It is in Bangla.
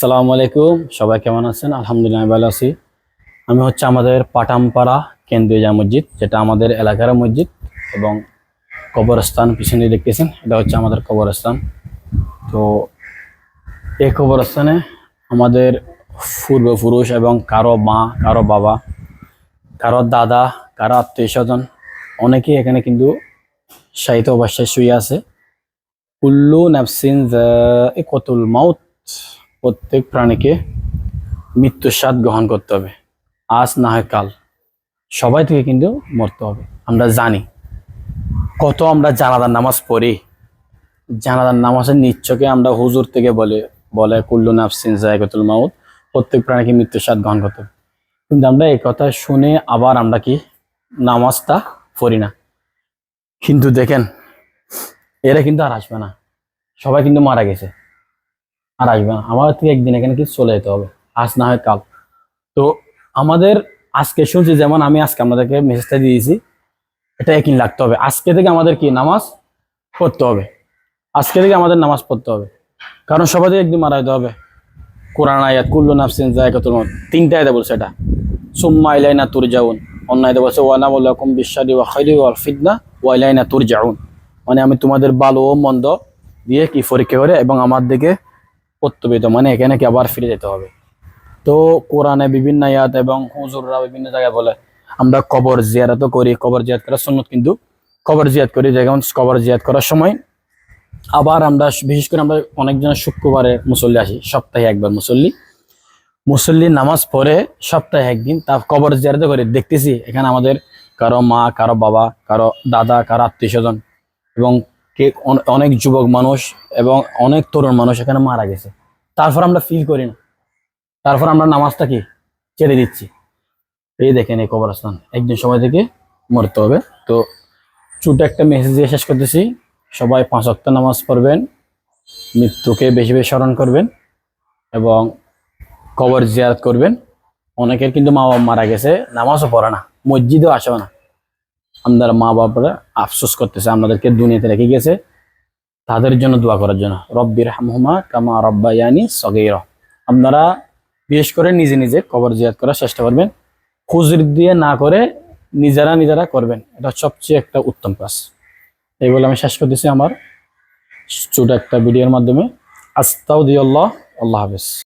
আসসালামু আলাইকুম। সবাই কেমন আছেন? আলহামদুলিল্লাহ ভালো আছি। আমি হচ্ছে আমাদের পাটামপাড়া কেন্দ্রীয় জামা মসজিদ, যেটা আমাদের এলাকার মসজিদ এবং কবরস্থান পিছনে দেখতেছেন, এটা হচ্ছে আমাদের কবরস্থান। তো এই কবরস্থানে আমাদের পূর্বপুরুষ এবং কারও মা, কারও বাবা, কারও দাদা, কারও আত্মীয় স্বজন অনেকেই এখানে কিন্তু সাহিত্য অবস্থায় শুয়ে আছে। কুল্লু নাফসিন কতুল মাউত। প্রত্যেক প্রাণীকে মৃত্যুর স্বাদ গ্রহণ করতে হবে। আজ না হয় কাল। সবাই থেকে কিন্তু মরতে হবে। আমরা জানি। কত আমরা জানাদার নামাজ পড়ি। জানাদার নামাজের নিচ্ছকে আমরা হুজুর থেকে বলে বলে, কুল্লু নাফসিন জায়গাতুল মাউত, প্রত্যেক প্রাণীকে মৃত্যুর স্বাদ গ্রহণ করতে হবে। কিন্তু আমরা এই কথা শুনে আবার আমরা কি নামাজটা পড়ি না? কিন্তু দেখেন, এরা কিন্তু আর আসবে না। সবাই কিন্তু মারা গেছে। আর আসবে না। আমার থেকে একদিন এখানে কিছু চলে যেতে হবে। আজ না হয় কাল। তো আমাদের আজকে শুনছি যেমন আমি আজকে আপনাদেরকে মেসেজটা দিয়েছি, এটা একই লাগতে হবে। আজকে থেকে আমাদের কি নামাজ পড়তে হবে? আজকে থেকে আমাদের নামাজ পড়তে হবে। কারণ সবাই একদিন মারা যেতে হবে। কোরআন আয়াত, কুল্লু নাফসিন জায়গাতুল মউত, তিনটা আয়াতে বলছে এটা। সুম্মা ইলাইনা তুরজাউন। অন্য আয়াতে বলছে ওয়ানা বলাকুম বিশারি ওয়া খাইরি ওয়াল ফিতনা ওয়া ইলাইনা তুরজাউন। মানে আমি তোমাদের ভালো ও মন্দ দিয়ে কি পরীক্ষা করে এবং আমার দিকে প্রত্যবিত মানে এখানে কি আবার ফিরে যেতে হবে? তো কোরআনে বিভিন্ন আয়াত এবং হুজুররা বিভিন্ন জায়গায় বলে, আমরা কবর জিয়ারতও করি, কবর জিয়াত করার সুন্নত কিন্তু কবর জিয়াত করি, যেমন কবর জিয়াত করার সময় আবার আমরা, বিশেষ করে আমরা অনেকজন শুক্রবারে মুসল্লি আসি, সপ্তাহে একবার মুসল্লি। মুসল্লি নামাজ পড়ে সপ্তাহে একদিন, তা কবর জিয়ারত করে। দেখতেছি এখানে আমাদের কারও মা, কারও বাবা, কারও দাদা, কারও আত্মীয় স্বজন এবং কে অন- অনেক যুবক মানুষ এবং অনেক তরুণ মানুষ এখানে মারা গেছে। তারপর আমরা ফিল করি না। তারপর আমরা নামাজটা কি? ছেড়ে দিচ্ছি। এই দেখেন এই কবরস্থান। একদিন সময় থেকে মরতে হবে। তো ছোট একটা মেসেজ দিয়ে শেষ করতেছি। সবাই পাঁচ ওয়াক্ত নামাজ পড়বেন, মৃত্যুকে বেশি বেশি স্মরণ করবেন এবং কবর জিয়ারত করবেন। অনেকের কিন্তু মা বাবা মারা গেছে। নামাজও পড়ে না, মসজিদেও আসেও না। আমাদের মা বাবারা আফসোস করতেছে, আমাদেরকে দুনিয়াতে রেখে গেছে। তাদের জন্য দোয়া করার জন্য। রব্বির হামহুমা কামা রব্বায়ানি সগের। আপনারা বিশেষ করে নিজে নিজে কবর জিয়াত করার চেষ্টা করবেন। খুজুর দিয়ে না করে নিজেরা নিজেরা করবেন। এটা সবচেয়ে একটা উত্তম কাজ। এই বলে আমি শেষ করতেছি আমার ছোট একটা ভিডিওর মাধ্যমে। আস্তাউদ্দিয়াল্লাহ আল্লাহ হাফেজ।